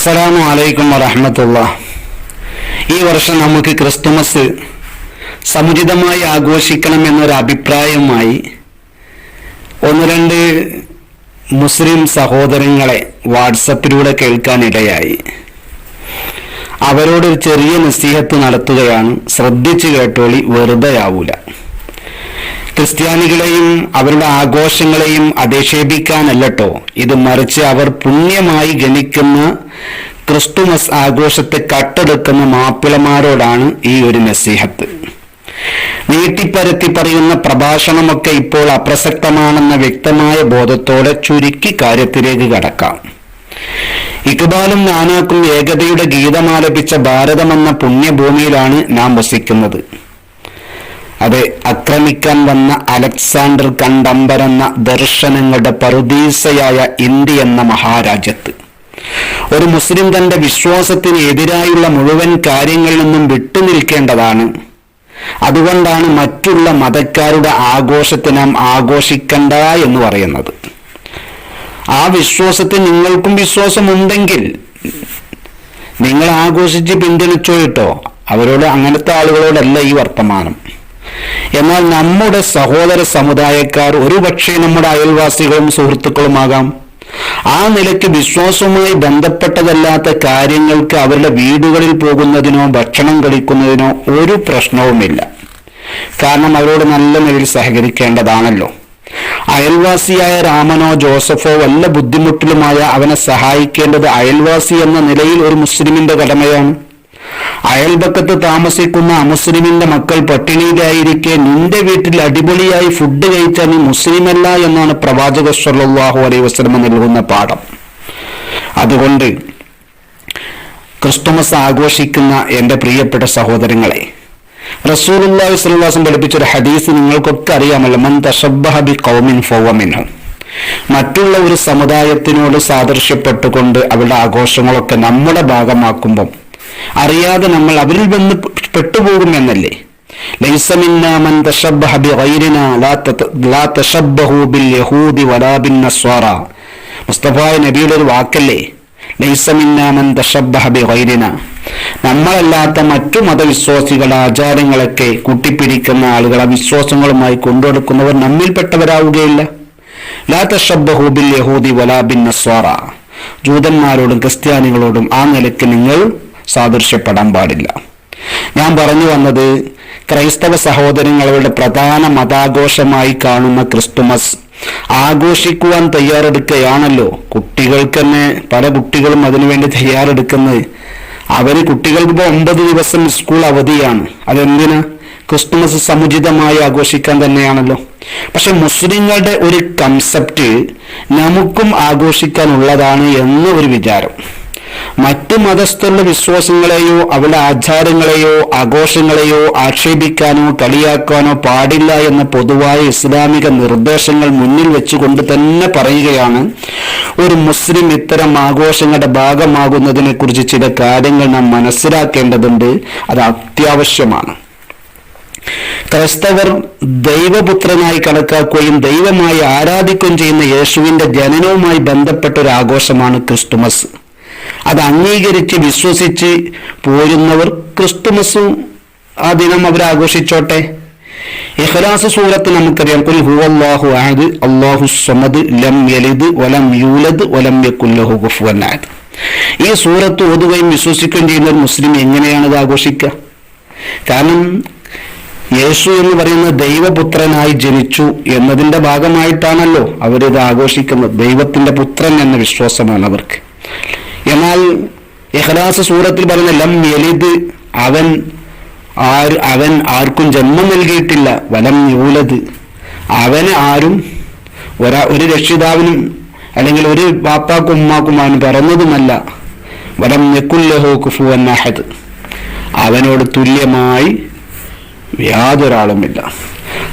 അസ്സലാമു അലൈക്കും വറഹമത്തുള്ള. ഈ വർഷം നമുക്ക് ക്രിസ്തുമസ് സമുചിതമായി ആഘോഷിക്കണം എന്നൊരു അഭിപ്രായമായി ഒന്ന് രണ്ട് മുസ്ലിം സഹോദരങ്ങളെ വാട്സപ്പിലൂടെ കേൾക്കാനിടയായി. അവരോട് ചെറിയ നിസ്സീഹത്ത് നടത്തുകയാണ്. ശ്രദ്ധിച്ചു കേട്ടോളി വെറുതെ ആവൂല ക്രിസ്ത്യാനികളെയും അവരുടെ ആഘോഷങ്ങളെയും അധിക്ഷേപിക്കാനല്ലട്ടോ. ഇത് മറിച്ച് അവർ പുണ്യമായി ഗണിക്കുന്ന ക്രിസ്തുമസ് ആഘോഷത്തെ കട്ടെടുക്കുന്ന മാപ്പിളമാരോടാണ് ഈ ഒരു നസീഹത്ത്. നീട്ടിപ്പരത്തി പറയുന്ന പ്രഭാഷണമൊക്കെ ഇപ്പോൾ അപ്രസക്തമാണെന്ന വ്യക്തമായ ബോധത്തോടെ ചുരുക്കി കാര്യത്തിലേക്ക് കടക്കാം. ഇക്ബാലും നാനാക്കും ഏകതയുടെ ഗീതമാലപിച്ച ഭാരതമെന്ന പുണ്യഭൂമിയിലാണ് നാം വസിക്കുന്നത്. അതെ അക്രമിക്കാൻ വന്ന അലക്സാണ്ടർ കണ്ടമ്പരെന്ന ദർശനങ്ങളുടെ പറുദീസയായ ഇന്ത്യ എന്ന മഹാരാജ്യത്ത്. ഒരു മുസ്ലിം തന്റെ വിശ്വാസത്തിന് എതിരായുള്ള മുഴുവൻ കാര്യങ്ങളിൽ നിന്നും വിട്ടുനിൽക്കേണ്ടതാണ്. അതുകൊണ്ടാണ് മറ്റുള്ള മതക്കാരുടെ ആഘോഷത്തെ നാം ആഘോഷിക്കണ്ട എന്ന് പറയുന്നത്. ആ വിശ്വാസത്തിൽ നിങ്ങൾക്കും വിശ്വാസമുണ്ടെങ്കിൽ നിങ്ങൾ ആഘോഷിച്ച് പിന്തുണച്ചോ കേട്ടോ അവരോട് അങ്ങനത്തെ ആളുകളോടല്ല ഈ വർത്തമാനം. എന്നാൽ നമ്മുടെ സഹോദര സമുദായക്കാർ ഒരുപക്ഷെ നമ്മുടെ അയൽവാസികളും സുഹൃത്തുക്കളുമാകാം. ആ നിലയ്ക്ക് വിശ്വാസവുമായി ബന്ധപ്പെട്ടതല്ലാത്ത കാര്യങ്ങൾക്ക് അവരുടെ വീടുകളിൽ പോകുന്നതിനോ ഭക്ഷണം കഴിക്കുന്നതിനോ ഒരു പ്രശ്നവുമില്ല. കാരണം അവരോട് നല്ല നിലയിൽ സഹകരിക്കേണ്ടതാണല്ലോ. അയൽവാസിയായ രാമനോ ജോസഫോ വല്ല ബുദ്ധിമുട്ടിലുമായ അവനെ സഹായിക്കേണ്ടത് അയൽവാസി എന്ന നിലയിൽ ഒരു മുസ്ലിമിന്റെ കടമയാണ്. അയൽപക്കത്ത് താമസിക്കുന്ന അമുസ്ലിമിന്റെ മക്കൾ പട്ടിണിയിലായിരിക്കെ നിന്റെ വീട്ടിൽ അടിപൊളിയായി ഫുഡ് കഴിച്ചാൽ നീ മുസ്ലിമല്ല എന്നാണ് പ്രവാചക സല്ലല്ലാഹു അലൈഹി വസ്ലമ നൽകുന്ന പാഠം. അതുകൊണ്ട് ക്രിസ്തുമസ് ആഘോഷിക്കുന്ന എന്റെ പ്രിയപ്പെട്ട സഹോദരങ്ങളെ റസൂലുള്ളാഹി സ്വല്ലല്ലാഹു പഠിപ്പിച്ച ഒരു ഹദീസ് നിങ്ങൾക്കൊക്കെ അറിയാമല്ലോ. മൻ തശബ്ബഹ കൗമിൻ ഖൗമിൻ ഫവ മിൻഹും. മറ്റുള്ള ഒരു സമുദായത്തിനോട് സാദൃശ്യപ്പെട്ടുകൊണ്ട് അവരുടെ ആഘോഷങ്ങളൊക്കെ നമ്മുടെ ഭാഗമാക്കുമ്പം അറിയാതെ നമ്മൾ അവരിൽ വന്ന് പെട്ടുപോകും എന്നല്ലേ? മുസ്തഫായ നബിയുടെ ഒരു വാക്കല്ലേ? നമ്മളല്ലാത്ത മറ്റു മതവിശ്വാസികൾ ആചാരങ്ങളൊക്കെ കൂട്ടിപ്പിടിക്കുന്ന ആളുകൾ ആ വിശ്വാസങ്ങളുമായി കൊണ്ടുനടക്കുന്നവർ നമ്മിൽപ്പെട്ടവരാവുകയില്ല ലാ തശബ്ബഹു ബിൽ യഹൂദി വലാ ബിൻ നസ്വാറ ജൂതന്മാരോടും ക്രിസ്ത്യാനികളോടും ആ നിലയ്ക്ക് നിങ്ങൾ സാദൃശ്യപ്പെടാൻ പാടില്ല. ഞാൻ പറഞ്ഞു വന്നത് ക്രൈസ്തവ സഹോദരങ്ങളുടെ പ്രധാന മതാഘോഷമായി കാണുന്ന ക്രിസ്തുമസ് ആഘോഷിക്കുവാൻ തയ്യാറെടുക്കുകയാണല്ലോ. കുട്ടികൾക്ക് തന്നെ പല കുട്ടികളും അതിനുവേണ്ടി തയ്യാറെടുക്കുന്നത്. അവർ കുട്ടികൾക്ക് ഇപ്പോൾ ഒമ്പത് ദിവസം സ്കൂൾ അവധിയാണ്. അതെന്തിന്? ക്രിസ്തുമസ് സമുചിതമായി ആഘോഷിക്കാൻ തന്നെയാണല്ലോ. പക്ഷെ മുസ്ലിങ്ങളുടെ ഒരു കൺസെപ്റ്റ് നമുക്കും ആഘോഷിക്കാനുള്ളതാണ് എന്ന ഒരു വിചാരം. മറ്റു മതസ്ഥരുടെ വിശ്വാസങ്ങളെയോ അവരുടെ ആചാരങ്ങളെയോ ആഘോഷങ്ങളെയോ ആക്ഷേപിക്കാനോ കളിയാക്കാനോ പാടില്ല എന്ന പൊതുവായ ഇസ്ലാമിക നിർദ്ദേശങ്ങൾ മുന്നിൽ വെച്ചുകൊണ്ട് തന്നെ പറയുകയാണ്. ഒരു മുസ്ലിം ഇത്തരം ആഘോഷങ്ങളുടെ ഭാഗമാകുന്നതിനെ കുറിച്ച് ചില കാര്യങ്ങൾ നാം മനസ്സിലാക്കേണ്ടതുണ്ട്. അത് അത്യാവശ്യമാണ്. ക്രൈസ്തവർ ദൈവപുത്രനായി കണക്കാക്കുകയും ദൈവമായി ആരാധിക്കുകയും ചെയ്യുന്ന യേശുവിന്റെ ജനനവുമായി ബന്ധപ്പെട്ട ഒരു ആഘോഷമാണ് ക്രിസ്തുമസ്. അത് അംഗീകരിച്ച് വിശ്വസിച്ച് പോരുന്നവർ ക്രിസ്തുമസും ആ ദിനം അവർ ആഘോഷിച്ചോട്ടെ. ഇഖ്ലാസ് സൂറത്ത് നമുക്കറിയാം. കുൽ ഹുവല്ലാഹു അഹദ് അല്ലാഹു സമദ് ലം യലിദ് വലം യൂലദ് വലം യകുല്ലഹു കുഫുവൻ അഹദ്. ഈ സൂറത്ത് ഓതുകയും വിശ്വസിക്കുകയും ചെയ്യുന്ന ഒരു മുസ്ലിം എങ്ങനെയാണ് ഇത് ആഘോഷിക്കുക? കാരണം യേശു എന്ന് പറയുന്ന ദൈവപുത്രനായി ജനിച്ചു എന്നതിന്റെ ഭാഗമായിട്ടാണല്ലോ അവരിത് ആഘോഷിക്കുന്നത്. ദൈവത്തിന്റെ പുത്രൻ എന്ന വിശ്വാസമാണ് അവർക്ക്. എന്നാൽ ഇഖ്ലാസ് സൂറത്തിൽ പറഞ്ഞ ലം യലിദ് അവൻ ആര് അവൻ ആർക്കും ജന്മം നൽകിയിട്ടില്ല. വലം യൂലത് അവന് ആരും ഒരാ ഒരു രക്ഷിതാവിനും അല്ലെങ്കിൽ ഒരു പാപ്പാക്കും ഉമ്മാക്കും അവൻ വലം നെക്കുല്ലഹോ കുഫു അഹദ്. അവനോട് തുല്യമായി യാതൊരാളുമില്ല.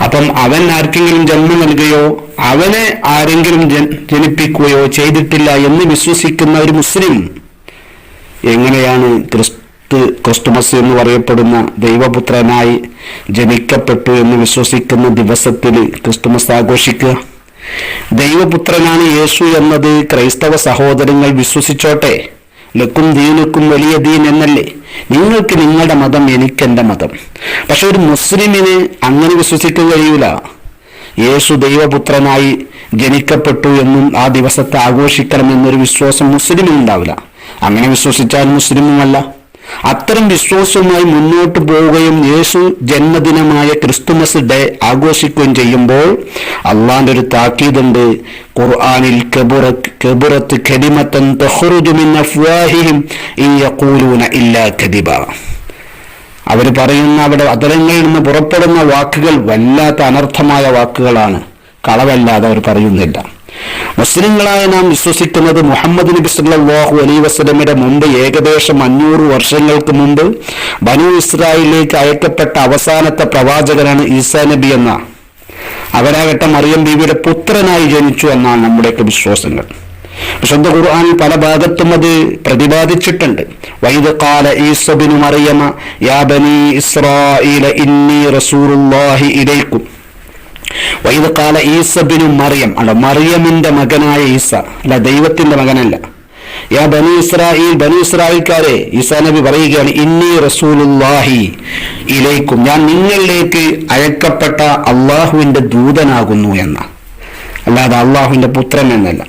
അപ്പം അവൻ ആർക്കെങ്കിലും ജന്മം നൽകുകയോ അവനെ ആരെങ്കിലും ജനിപ്പിക്കുകയോ ചെയ്തിട്ടില്ല എന്ന് വിശ്വസിക്കുന്ന ഒരു മുസ്ലിം എങ്ങനെയാണ് ക്രിസ്തു ക്രിസ്തുമസ് എന്ന് പറയപ്പെടുന്ന ദൈവപുത്രനായി ജനിക്കപ്പെട്ടു എന്ന് വിശ്വസിക്കുന്ന ദിവസത്തിൽ ക്രിസ്തുമസ് ആഘോഷിക്കുക? ദൈവപുത്രനാണ് യേശു എന്നത് ക്രൈസ്തവ സഹോദരങ്ങൾ വിശ്വസിച്ചോട്ടെ. ലക്കും ദീനുക്കും വലിയ ദീൻ എന്നല്ലേ? നിങ്ങൾക്ക് നിങ്ങളുടെ മതം എനിക്കെന്റെ മതം. പക്ഷെ ഒരു മുസ്ലിമിന് അങ്ങനെ വിശ്വസിക്കാൻ കഴിയൂല. യേശു ദൈവപുത്രനായി ജനിക്കപ്പെട്ടു എന്നും ആ ദിവസത്തെ ആഘോഷിക്കണമെന്നൊരു വിശ്വാസം മുസ്ലിമിനുണ്ടാവില്ല. അങ്ങനെ വിശ്വസിച്ചാൽ മുസ്ലിമുമല്ല. അത്തരം വിശ്വാസവുമായി മുന്നോട്ട് പോവുകയും യേശു ജന്മദിനമായ ക്രിസ്തുമസ് ഡേ ആഘോഷിക്കുകയും ചെയ്യുമ്പോൾ അള്ളാന്റെ ഒരു താക്കീതുണ്ട്. ഖുർആാനിൽ കെബുറത്ത് ഖദിമത്തൻ ഇല്ലാ കദിബ അവർ പറയുന്ന അവിടെ അതരങ്ങളിൽ നിന്ന് പുറപ്പെടുന്ന വാക്കുകൾ വല്ലാത്ത അനർത്ഥമായ വാക്കുകളാണ്. കളവല്ലാതെ അവർ പറയുന്നില്ല. മുസ്ലിങ്ങളായ നാം വിശ്വസിക്കുന്നത് മുഹമ്മദ് നബി സല്ലല്ലാഹു അലൈ വസല്ലമയുടെ മുമ്പ് ഏകദേശം അഞ്ഞൂറ് വർഷങ്ങൾക്ക് മുമ്പ് ബനു ഇസ്രായേലിലേക്ക് അയക്കപ്പെട്ട അവസാനത്തെ പ്രവാചകനാണ് ഈസാ നബി എന്ന. അവരാകട്ടെ മറിയം ബീവിയുടെ പുത്രനായി ജനിച്ചു എന്നാണ് നമ്മുടെയൊക്കെ വിശ്വാസങ്ങൾ. വിശുദ്ധ ഖുർആനിൽ പല ഭാഗത്തും അത് പ്രതിപാദിച്ചിട്ടുണ്ട്. വൈദ കാല ഈസബിനു മറിയമ യാ ബനി ഇസ്രാഈല ഇന്നി റസൂറുല്ലാഹി ഇലൈക്കും. വൈദ കാല ഈസബിനു മറിയം. അല്ല മറിയമിന്റെ മകനായ ഈസ. അല്ല ദൈവത്തിന്റെ മകനല്ല. യാ ബനു ഇസ്രായേൽ ബനു ഇസ്രായേൽക്കാരെ ഈസാ നബി പറയുകയാണ് ഇന്നി റസൂലുല്ലാഹി ഇലേക്കും. ഞാൻ നിങ്ങളിലേക്ക് അയക്കപ്പെട്ട അള്ളാഹുവിന്റെ ദൂതനാകുന്നു എന്ന. അല്ലാതെ അള്ളാഹുവിന്റെ പുത്രൻ എന്നല്ല.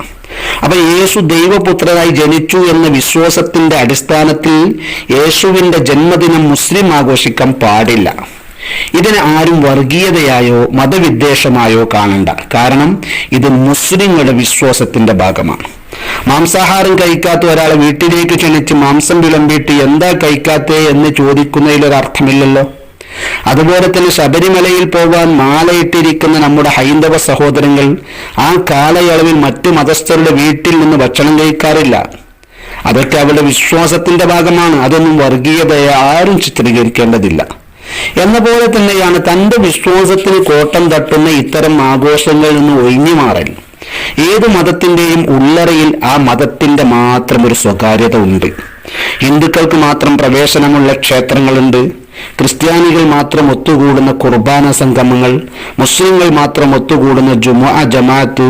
അപ്പൊ യേശു ദൈവപുത്രനായി ജനിച്ചു എന്ന വിശ്വാസത്തിന്റെ അടിസ്ഥാനത്തിൽ യേശുവിന്റെ ജന്മദിനം മുസ്ലിം ആഘോഷിക്കാൻ പാടില്ല. ഇതിനെ ആരും വർഗീയതയായോ മതവിദ്വേഷമായോ കാണണ്ട. കാരണം ഇത് മുസ്ലിങ്ങളുടെ വിശ്വാസത്തിന്റെ ഭാഗമാണ്. മാംസാഹാരം കഴിക്കാത്ത ഒരാളെ വീട്ടിലേക്ക് ക്ഷണിച്ച് മാംസം വിളമ്പിയിട്ട് എന്താ കഴിക്കാത്തേ എന്ന് ചോദിക്കുന്നതിലൊരർത്ഥമില്ലല്ലോ. അതുപോലെ തന്നെ ശബരിമലയിൽ പോകാൻ മാലയിട്ടിരിക്കുന്ന നമ്മുടെ ഹൈന്ദവ സഹോദരങ്ങൾ ആ കാലയളവിൽ മറ്റു മതസ്ഥരുടെ വീട്ടിൽ നിന്ന് ഭക്ഷണം കഴിക്കാറില്ല. അതൊക്കെ അവരുടെ വിശ്വാസത്തിന്റെ ഭാഗമാണ്. അതൊന്നും വർഗീയതയെ ആരും ചിത്രീകരിക്കേണ്ടതില്ല. എന്ന പോലെ തന്നെയാണ് തന്റെ വിശ്വാസത്തിന് കോട്ടം തട്ടുന്ന ഇത്തരം ആഘോഷങ്ങളിൽ നിന്ന് ഒഴിഞ്ഞു മാറൽ. ഏത് മതത്തിന്റെയും ഉള്ളറയിൽ ആ മതത്തിന്റെ മാത്രം ഒരു സ്വകാര്യത ഉണ്ട്. ഹിന്ദുക്കൾക്ക് മാത്രം പ്രവേശനമുള്ള ക്ഷേത്രങ്ങളുണ്ട്. ക്രിസ്ത്യാനികൾ മാത്രം ഒത്തുകൂടുന്ന കുർബാന സംഗമങ്ങൾ മുസ്ലിങ്ങൾ മാത്രം ഒത്തുകൂടുന്ന ജുമാ ജമാഅത്ത്.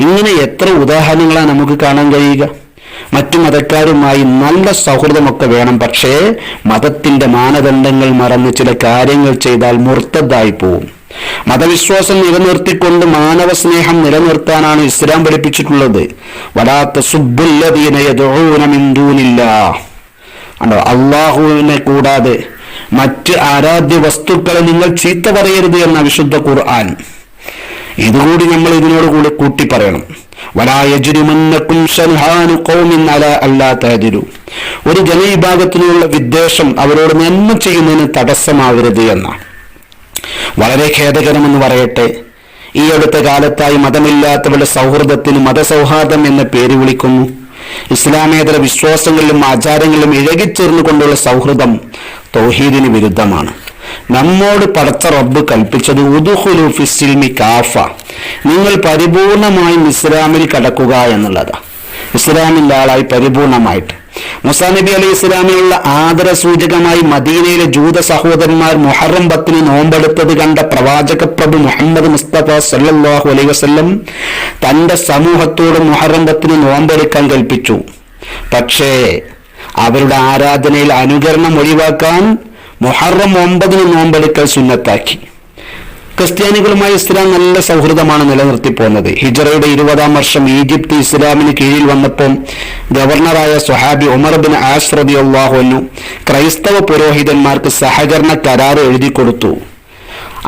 ഇങ്ങനെ എത്ര ഉദാഹരണങ്ങളാണ് നമുക്ക് കാണാൻ കഴിയുക? മറ്റു മതക്കാരുമായി നല്ല സൗഹൃദമൊക്കെ വേണം. പക്ഷേ മതത്തിന്റെ മാനദണ്ഡങ്ങൾ മറന്ന് ചില കാര്യങ്ങൾ ചെയ്താൽ മുർത്തതായി പോവും. മതവിശ്വാസം നിലനിർത്തിക്കൊണ്ട് മാനവ സ്നേഹം നിലനിർത്താനാണ് ഇസ്ലാം പഠിപ്പിച്ചിട്ടുള്ളത്. വലാത്ത സുബുല്ലതീനയൂനമിന്ദൂനില്ല അണ്ടോ അള്ളാഹുവിനെ കൂടാതെ മറ്റ് ആരാധ്യ വസ്തുക്കളെ നിങ്ങൾ ചീത്ത പറയരുത് എന്ന വിശുദ്ധ ഖുർആൻ. ഇതുകൂടി നമ്മൾ ഇതിനോട് കൂടി കൂട്ടി പറയണം അല്ലാ ഒരു ജനവിഭാഗത്തിനുള്ള വിദ്വേഷം അവരോട് നന്മ ചെയ്യുന്നതിന് തടസ്സമാകരുത് എന്ന വളരെ ഖേദകരമെന്ന് പറയട്ടെ. ഈ അടുത്ത കാലത്തായി മതമില്ലാത്തവരുടെ സൗഹൃദത്തിന് മതസൗഹാർദ്ദം എന്ന പേര് വിളിക്കുന്നു. ഇസ്ലാമേതര വിശ്വാസങ്ങളിലും ആചാരങ്ങളിലും ഇഴകിച്ചേർന്നുകൊണ്ടുള്ള സൗഹൃദം തൗഹീദിന് വിരുദ്ധമാണ്. നമ്മോട് പടത്ത റബ്ബ് കൽപ്പിച്ചത് ഉദുഹുലു ഫിസിൽമി കാഫ. നിങ്ങൾ പരിപൂർണമായും ഇസ്ലാമിൽ കടക്കുക എന്നുള്ളതാണ് ഇസ്ലാമിന്റെ ആളായി പരിപൂർണമായിട്ട്. മുസാ നബി അലൈഹി ഇസ്ലാമിനുള്ള ആദര സൂചകമായി മദീനയിലെ ജൂത സഹോദരന്മാർ മുഹറം പത്തിന് നോമ്പെടുത്തത് കണ്ട പ്രവാചക പ്രഭു മുഹമ്മദ് മുസ്തഫ സല്ലാഹു അലൈഹി വസ്ലം തന്റെ സമൂഹത്തോട് മുഹറം പത്തിന് നോമ്പെടുക്കാൻ കൽപ്പിച്ചു. പക്ഷേ അവരുടെ ആരാധനയിൽ അനുകരണം ഒഴിവാക്കാൻ മുഹറം ഒമ്പതിന് നോമ്പെടുക്കൽ സുന്നത്താക്കി. ക്രിസ്ത്യാനികളുമായി ഇസ്ലാം നല്ല സൗഹൃദമാണ് നിലനിർത്തി പോകുന്നത് ഹിജറയുടെ ഇരുപതാം വർഷം ഈജിപ്ത് ഇസ്ലാമിന് കീഴിൽ വന്നപ്പോൾ ഗവർണറായ സുഹാബി ഉമർ ബിൻ ആസ് അള്ളാഹുനു ക്രൈസ്തവ പുരോഹിതന്മാർക്ക് സഹകരണ കരാർ എഴുതി കൊടുത്തു.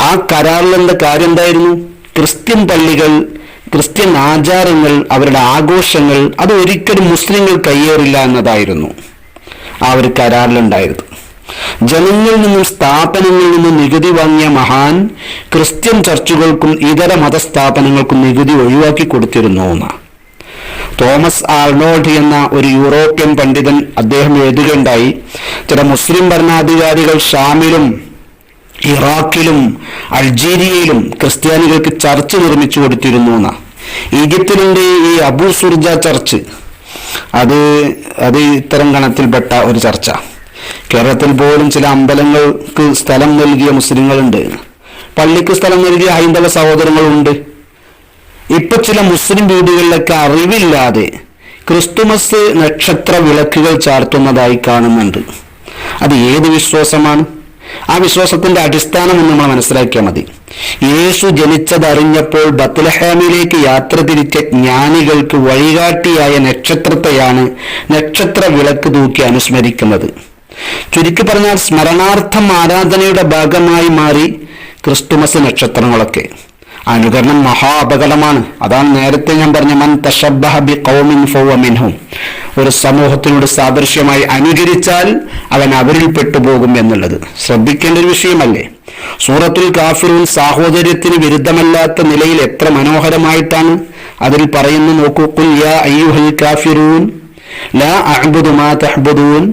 ആ കരാറിലെന്താ കാര്യം എന്തായിരുന്നു? ക്രിസ്ത്യൻ പള്ളികൾ ക്രിസ്ത്യൻ ആചാരങ്ങൾ അവരുടെ ആഘോഷങ്ങൾ അത് ഒരിക്കലും മുസ്ലിങ്ങൾ കയ്യേറില്ല എന്നതായിരുന്നു ആ ഒരു കരാറിലുണ്ടായിരുന്നു ജനങ്ങളിൽ നിന്നും സ്ഥാപനങ്ങളിൽ നിന്നും നികുതി വാങ്ങിയ മഹാൻ ക്രിസ്ത്യൻ ചർച്ചുകൾക്കും ഇതര മതസ്ഥാപനങ്ങൾക്കും നികുതി ഒഴിവാക്കി കൊടുത്തിരുന്നു എന്നാണ് തോമസ് ആർണോൾഡ് എന്ന ഒരു യൂറോപ്യൻ പണ്ഡിതൻ അദ്ദേഹം എഴുതുകയുണ്ടായി ചില മുസ്ലിം ഭരണാധികാരികൾ ഷാമിലും ഇറാഖിലും അൾജീരിയയിലും ക്രിസ്ത്യാനികൾക്ക് ചർച്ച് നിർമ്മിച്ചു കൊടുത്തിരുന്നു എന്നാണ് ഈജിപ്തിലുണ്ട് ഈ അബു സുർജ ചർച്ച്. അത് അത് ഇത്തരം ഗണത്തിൽപ്പെട്ട ഒരു ചർച്ച. കേരളത്തിൽ പോലും ചില അമ്പലങ്ങൾക്ക് സ്ഥലം നൽകിയ മുസ്ലിങ്ങളുണ്ട്. പള്ളിക്ക് സ്ഥലം നൽകിയ ഹൈന്ദവ സഹോദരങ്ങളുണ്ട്. ഇപ്പൊ ചില മുസ്ലിം വീടുകളിലൊക്കെ അറിവില്ലാതെ ക്രിസ്തുമസ് നക്ഷത്ര വിളക്കുകൾ ചാർത്തുന്നതായി കാണുന്നുണ്ട്. അത് ഏത് വിശ്വാസമാണ്? ആ വിശ്വാസത്തിന്റെ അടിസ്ഥാനം എന്ന് നമ്മൾ മനസ്സിലാക്കിയാൽ മതി. യേശു ജനിച്ചതറിഞ്ഞപ്പോൾ ബത്ലഹാമിലേക്ക് യാത്ര തിരിച്ച ജ്ഞാനികൾക്ക് വഴികാട്ടിയായ നക്ഷത്രത്തെയാണ് നക്ഷത്ര വിളക്ക് തൂക്കി അനുസ്മരിക്കുന്നത്. ചുരുക്കി പറഞ്ഞാൽ സ്മരണാർത്ഥം ആരാധനയുടെ ഭാഗമായി മാറി ക്രിസ്തുമസ് നക്ഷത്രങ്ങളൊക്കെ. അനുകരണം മഹാ അപകടമാണ് അതാണ് നേരത്തെ ഞാൻ പറഞ്ഞ മൻ ഒരു സമൂഹത്തിനോട് സാദൃശ്യമായി അനുകരിച്ചാൽ അവൻ അവരിൽ പെട്ടുപോകും എന്നുള്ളത്. ശ്രദ്ധിക്കേണ്ട ഒരു വിഷയമല്ലേ? സൂറത്തുൽ കാഫിറൂൻ സാഹോദര്യത്തിന് വിരുദ്ധമല്ലാത്ത നിലയിൽ എത്ര മനോഹരമായിട്ടാണ് അതിൽ പറയുന്നു നോക്കൂ ഖുൽ യാ അയ്യുഹൽ കാഫിറൂൻ ലാ അഅ്ബുദു മാ തഅ്ബുദൂൻ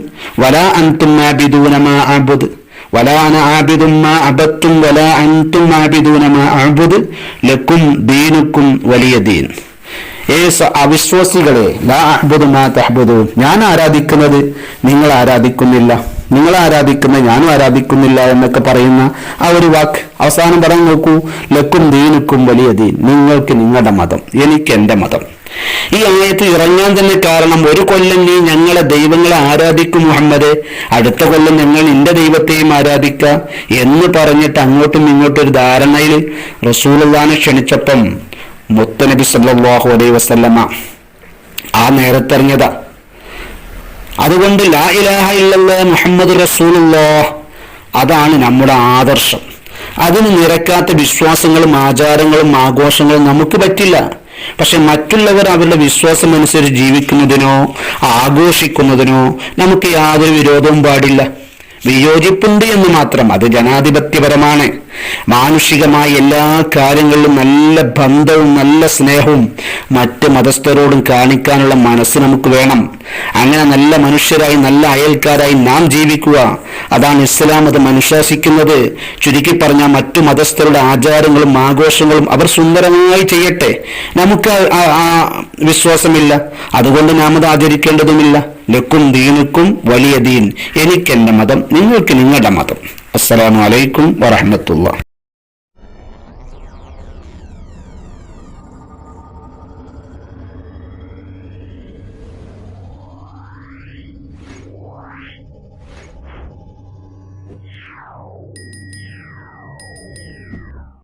വലാ അൻതും ആബിദൂന മാ അഅ്ബുദു ولا أنا عابد ما عبدتم ولا أنتم عابدون ما أعبد لكم دينكم ولي دين ഏ സ- അവിശ്വാസികളെ ലാ അഹ്ബുദു മാ തഹ്ബുദൂൻ ഞാൻ ആരാധിക്കുന്നത് നിങ്ങൾ ആരാധിക്കുന്നില്ല നിങ്ങൾ ആരാധിക്കുന്ന ഞാനും ആരാധിക്കുന്നില്ല എന്നൊക്കെ പറയുന്ന ആ ഒരു വാക്ക് അവസാനം പറയാൻ നോക്കൂ ലക്കും ദീനുക്കും വലിയ ദീൻ നിങ്ങൾക്ക് നിങ്ങളുടെ മതം എനിക്ക് എൻ്റെ മതം ഈ ആയത്ത് ഇറങ്ങാൻ തന്നെ കാരണം ഒരു കൊല്ലം നീ ഞങ്ങളെ ദൈവങ്ങളെ ആരാധിക്കും മുഹമ്മദ്. അടുത്ത കൊല്ലം ഞങ്ങൾ നിന്റെ ദൈവത്തെയും ആരാധിക്ക എന്ന് പറഞ്ഞിട്ട് അങ്ങോട്ടും ഇങ്ങോട്ടും ഒരു ധാരണയിൽ റസൂലുള്ളാനെ ക്ഷണിച്ചപ്പം മുത്തനബി സല്ലാഹു അലൈ വസല്ലമ ആ നേരത്തെറിഞ്ഞതാ. അതുകൊണ്ട് ലാ ഇലാഹ ഇല്ലല്ലാ മുഹമ്മദ് റസൂലുള്ളാഹ്. അതാണ് നമ്മുടെ ആദർശം. അതിന് നിരക്കാത്ത വിശ്വാസങ്ങളും ആചാരങ്ങളും ആഘോഷങ്ങളും നമുക്ക് പറ്റില്ല. പക്ഷെ മറ്റുള്ളവർ അവരുടെ വിശ്വാസം അനുസരിച്ച് ജീവിക്കുന്നതിനോ ആഘോഷിക്കുന്നതിനോ നമുക്ക് യാതൊരു വിരോധവും പാടില്ല. വിയോജിപ്പുണ്ട് എന്ന് മാത്രം. അത് ജനാധിപത്യപരമാണ്. മാനുഷികമായ എല്ലാ കാര്യങ്ങളിലും നല്ല ബന്ധവും നല്ല സ്നേഹവും മറ്റ് മതസ്ഥരോടും കാണിക്കാനുള്ള മനസ്സ് നമുക്ക് വേണം. അങ്ങനെ നല്ല മനുഷ്യരായി നല്ല അയൽക്കാരായി നാം ജീവിക്കുക. അതാണ് ഇസ്ലാം അത് അനുശാസിക്കുന്നത് ചുരുക്കി പറഞ്ഞാൽ മറ്റു മതസ്ഥരുടെ ആചാരങ്ങളും ആഘോഷങ്ങളും അവർ സുന്ദരമായി ചെയ്യട്ടെ. നമുക്ക് ആ വിശ്വാസമില്ല. അതുകൊണ്ട് നാം അത് ആചരിക്കേണ്ടതുമില്ല. ലക്കും ദീനുക്കും വലിയ ദീൻ. എനിക്കെന്റെ മതം നിങ്ങൾക്ക് നിങ്ങളുടെ മതം. അസ്സലാമു അലൈക്കും വറഹമത്തുള്ള